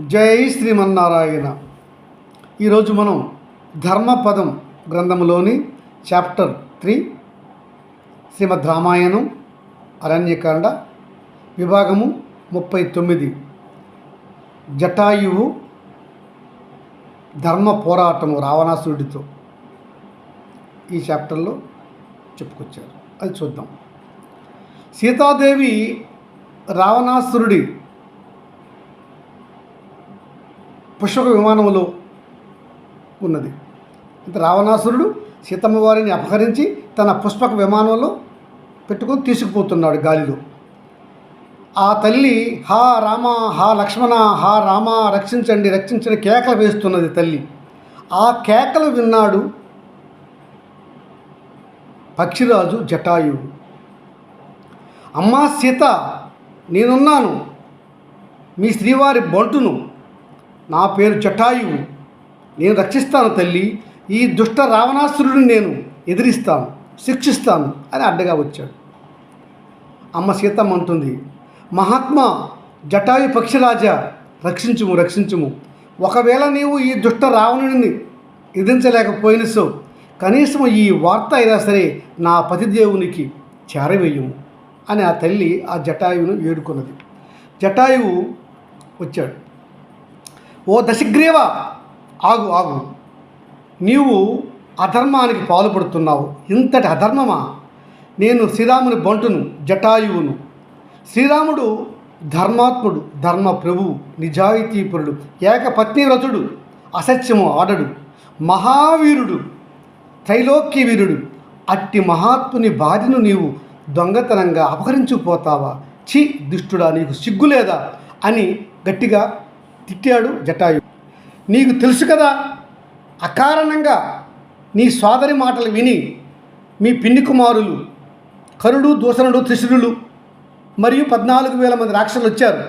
జై శ్రీమన్నారాయణ. ఈరోజు మనం ధర్మపదం గ్రంథంలోని చాప్టర్ త్రీ శ్రీమద్ రామాయణం అరణ్యకాండ విభాగము ముప్పై తొమ్మిది. జటాయువు ధర్మ పోరాటము రావణాసురుడితో ఈ చాప్టర్లో చెప్పుకొచ్చారు. అది చూద్దాం. సీతాదేవి రావణాసురుడి పుష్పక విమానంలో ఉన్నది. అంటే రావణాసురుడు సీతమ్మ వారిని అపహరించి తన పుష్పక విమానంలో పెట్టుకొని తీసుకుపోతున్నాడు గాలిలో. ఆ తల్లి హా రామ హా లక్ష్మణ హా రామ రక్షించండి రక్షించని కేకలు వేస్తున్నది తల్లి. ఆ కేకలు విన్నాడు పక్షిరాజు జటాయువు. అమ్మా సీత నేనున్నాను. మీ శ్రీవారి బంటును నా పేరు జటాయువు. నేను రక్షిస్తాను తల్లి. ఈ దుష్ట రావణాసురుడిని నేను ఎదిరిస్తాను శిక్షిస్తాను అని అడ్డగా వచ్చాడు. అమ్మ సీతమ్మ అంటుంది మహాత్మా జటాయు పక్షిరాజా రక్షించుము రక్షించుము. ఒకవేళ నీవు ఈ దుష్ట రావణుడిని ఎదిరించలేకపోయిన సో కనీసం ఈ వార్త అయినా సరే నా పతిదేవునికి చేరవేయము అని ఆ తల్లి ఆ జటాయువును వేడుకున్నది జటాయువు వచ్చాడు. ఓ దశగ్రీవ! ఆగు ఆగు. నీవు అధర్మానికి పాల్పడుతున్నావు. ఇంతటి అధర్మమా? నేను శ్రీరాముని బంటును జటాయువును. శ్రీరాముడు ధర్మాత్ముడు ధర్మ ప్రభువు నిజాయితీపురుడు ఏకపత్నివ్రతుడు అసత్యము ఆడడు మహావీరుడు త్రైలోక్య వీరుడు అట్టి మహాత్ముని బాధను నీవు దొంగతనంగా అపహరించుకుపోతావా? ఛీ దుష్టుడా నీకు సిగ్గులేదా? అని గట్టిగా తిట్టాడు జటాయు. నీకు తెలుసు కదా అకారణంగా నీ సోదరి మాటలు విని మీ పిన్ని కుమారులు కరుడు దూషణుడు త్రిశురులు మరియు పద్నాలుగు వేల మంది రాక్షసులు వచ్చారు.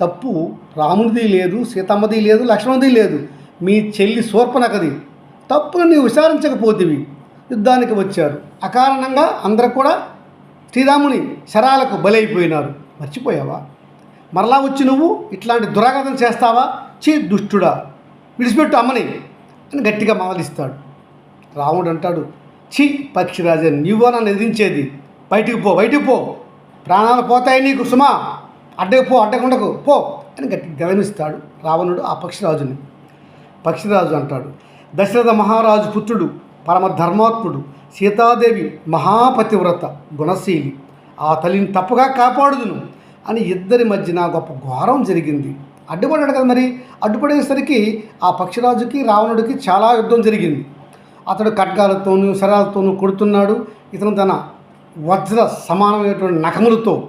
తప్పు రామునిది లేదు సీతమ్మది లేదు లక్ష్మణుది లేదు. మీ చెల్లి శూర్పణకది తప్పును నీవు విచారించకపోతేవి. యుద్ధానికి వచ్చారు. అకారణంగా అందరూ కూడా శ్రీరాముని శరాలకు బలైపోయినారు. మర్చిపోయావా? మరలా వచ్చి నువ్వు ఇట్లాంటి దురాగతం చేస్తావా? చే దుష్టుడా. విడిచిపెట్టు అమ్మని. అని గట్టిగా మావలిస్తాడు. రాముడు అంటాడు ఛీ పక్షిరాజా నీవో నన్ను ఎదిరించేది. బయటికి పో బయటికి పో. ప్రాణాలు పోతాయి నీకు సుమా. అడ్డకు పో అడ్డకుండకు పో. అని గట్టి గమనిస్తాడు రావణుడు ఆ పక్షిరాజుని. పక్షిరాజు అంటాడు దశరథ మహారాజు పుత్రుడు పరమ ధర్మాత్ముడు సీతాదేవి మహాపతివ్రత గుణశీలి. ఆ తల్లిని తప్పుగా కాపాడుదును. అని ఇద్దరి మధ్యన గొప్ప ఘోరం జరిగింది. అడ్డుపడ్డాడు కదా మరి? అడ్డుపడేసరికి ఆ పక్షిరాజుకి రావణుడికి చాలా యుద్ధం జరిగింది. అతడు ఖడ్గాలతోనూ శరాలతోనూ కొడుతున్నాడు. ఇతను తన వజ్ర సమానమైనటువంటి నఖములతో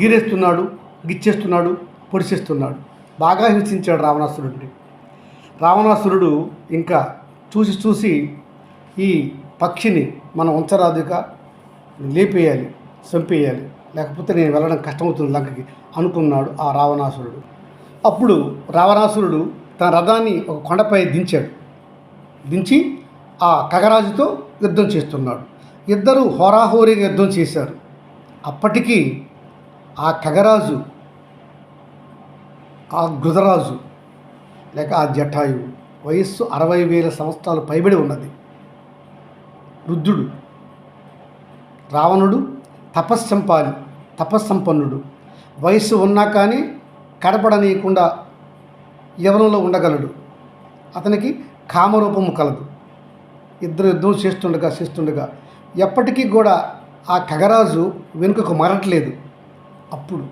గీరేస్తున్నాడు గిచ్చేస్తున్నాడు పొడిచేస్తున్నాడు. బాగా హింసించాడు రావణాసురుడిని. రావణాసురుడు ఇంకా చూసి చూసి ఈ పక్షిని మనం ఉంచరాదుగా లేపేయాలి చంపేయాలి. లేకపోతే నేను వెళ్ళడం కష్టమవుతుంది లంకకి అనుకున్నాడు ఆ రావణాసురుడు. అప్పుడు రావణాసురుడు తన రథాన్ని ఒక కొండపై దించాడు. దించి ఆ కగరాజుతో యుద్ధం చేస్తున్నాడు. ఇద్దరు హోరాహోరీగా యుద్ధం చేశారు. అప్పటికీ ఆ కగరాజు ఆ గృధరాజు లేక ఆ జటాయువు వయస్సు అరవై వేల సంవత్సరాలు పైబడి ఉన్నది. వృద్ధుడు రావణుడు తపస్సంపాలి తపస్సంపన్నుడు. వయస్సు ఉన్నా కానీ కడపడనీయకుండా యవనంలో ఉండగలడు. అతనికి కామరూపము కలదు. ఇద్దరు యుద్ధం చేస్తుండగా చేస్తుండగా ఎప్పటికీ కూడా ఆ కగరాజు వెనుకకు మరట్లేదు. అప్పుడు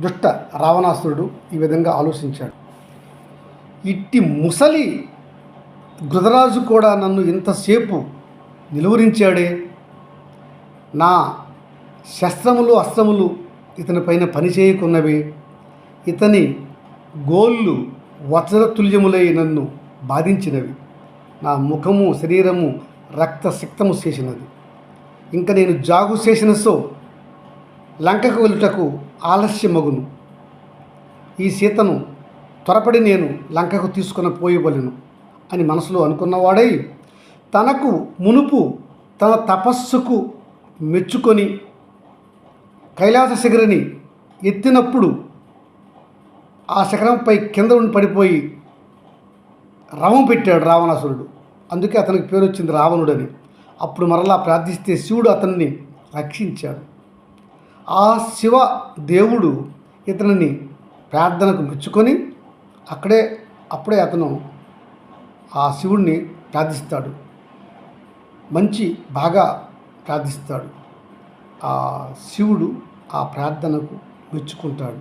దుష్ట రావణాసురుడు ఈ విధంగా ఆలోచించాడు. ఇట్టి ముసలి గృధరాజు కూడా నన్ను ఇంతసేపు నిలువరించాడే? నా శస్త్రములు అస్త్రములు ఇతని పైన పనిచేయకున్నవి. ఇతని గోళ్ళు వజ్రతుల్యములై నన్ను బాధించినవి. నా ముఖము శరీరము రక్త సిక్తము చేసినది. ఇంకా నేను జాగు చేసిన సో లంకకు వెళ్ళుటకు ఆలస్యమగును. ఈ సీతను త్వరపడి నేను లంకకు తీసుకుని పోయవలను అని మనసులో అనుకున్నవాడై తనకు మునుపు తన తపస్సుకు మెచ్చుకొని కైలాస శిఖరిని ఎత్తినప్పుడు ఆ శిఖరంపై కింద ఉండి పడిపోయి రవం పెట్టాడు రావణాసురుడు. అందుకే అతనికి పేరు వచ్చింది రావణుడని. అప్పుడు మరలా ప్రార్థిస్తే శివుడు అతన్ని రక్షించాడు. ఆ శివ దేవుడు ఇతనిని ప్రార్థనకు మెచ్చుకొని అక్కడే అప్పుడే అతను ఆ శివుణ్ణి ప్రార్థిస్తాడు. మంచి బాగా ప్రార్థిస్తాడు. ఆ శివుడు ఆ ప్రార్థనకు మెచ్చుకుంటాడు.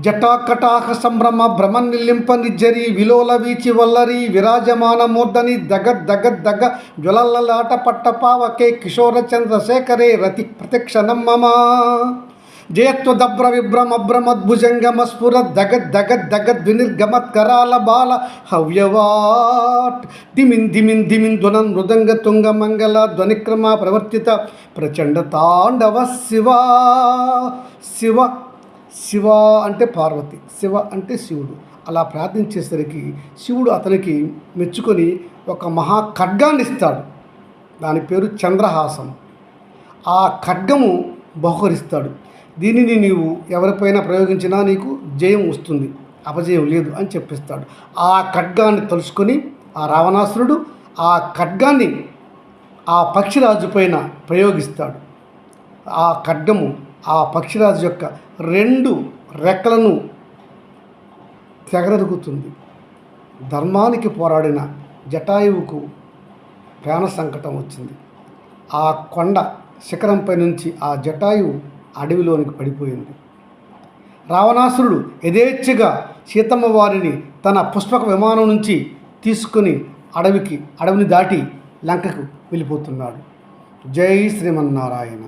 జటాకటాహ సంభ్రమ భ్రమ నిల్లింప నిజ్జరి విలోల వీచి వల్లరి విరాజమాన మూర్ధని దగ దగ దగ జ్వలల్లలాట పట్టపావకే కిశోర చంద్రశేఖరే రతి ప్రతిక్షణం మమ. జయత్వదభ్ర విభ్రమభ్రమద్భుజంగమ స్ఫుర దగ దగ దగ ద్వినిర్గమత్కరాల బాల హవ్యవాట్. దిమిన్ దిమిన్ దిమిన్ ధ్వనం మృదంగ తుంగ మంగళ ధ్వనిక్రమ ప్రవర్తిత ప్రచండ తాండవ శివ. శివ శివ అంటే పార్వతి శివ అంటే శివుడు. అలా ప్రార్థించేసరికి శివుడు అతనికి మెచ్చుకొని ఒక మహా ఖడ్గాన్ని ఇస్తాడు. దాని పేరు చంద్రహాసం. ఆ ఖడ్గము బహుకరిస్తాడు. దీనిని నీవు ఎవరిపైన ప్రయోగించినా నీకు జయం వస్తుంది అపజయం లేదు అని చెప్పిస్తాడు. ఆ ఖడ్గాన్ని తలుసుకొని ఆ రావణాసురుడు ఆ ఖడ్గాన్ని ఆ పక్షిరాజు పైన ప్రయోగిస్తాడు. ఆ ఖడ్గము ఆ పక్షిరాజు యొక్క రెండు రెక్కలను తెగనరుగుతుంది ధర్మానికి పోరాడిన జటాయువుకు ప్రాణ సంకటం వచ్చింది. ఆ కొండ శిఖరంపై నుంచి ఆ జటాయువు అడవిలోనికి పడిపోయింది. రావణాసురుడు యథేచ్ఛగా సీతమ్మ వారిని తన పుష్పక విమానం నుంచి తీసుకుని అడవికి అడవిని దాటి లంకకు వెళ్ళిపోతున్నాడు. జై శ్రీమన్నారాయణ.